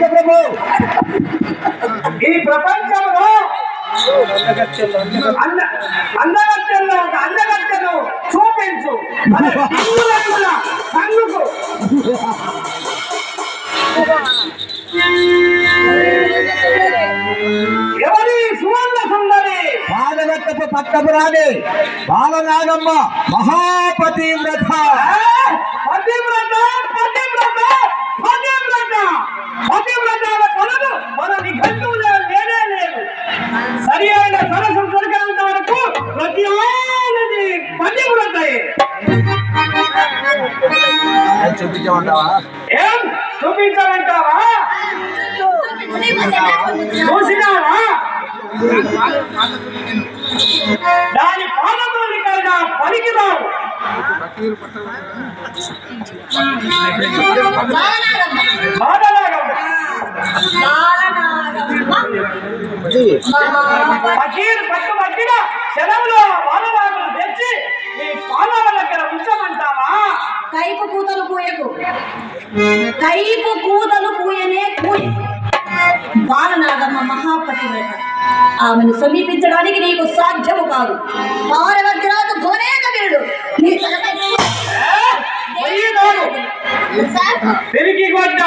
ప్రభు ఈ ప్రపంచంలో అంద అందగత్తెల్లో ఒక అందగత్తెను చూపించు. కన్నుకు. ఎవరి సువర్ణ సుందరి? పాదవెత్తపు పట్టపు రాణి బాలనాగమ్మ మహాపతివ్రత. పతివ్రత. సరి అయిన సరస్సు దొరికినంత వరకు ప్రతి ఆడది పతివ్రతయే చూపించమంటావా? ఏం చూపించమంటావా? చూసినావా? దాని పాదతోనికైనా పనికిరావు. పట్టు పట్టిన తెచ్చి పాదాల దగ్గర ఉంచమంటావా? కైపు కూతలు కూయకు. కైపు కూతలు కూయనే కూయ బాలనాగమ్మ మహాపతివ్రత. ఆమెను సమీపించడానికి నీకు సాధ్యము కాదు. పారవద్రాజు ఘోరేక వీరుడు నీ తలపై తిరిగి కొట్ట.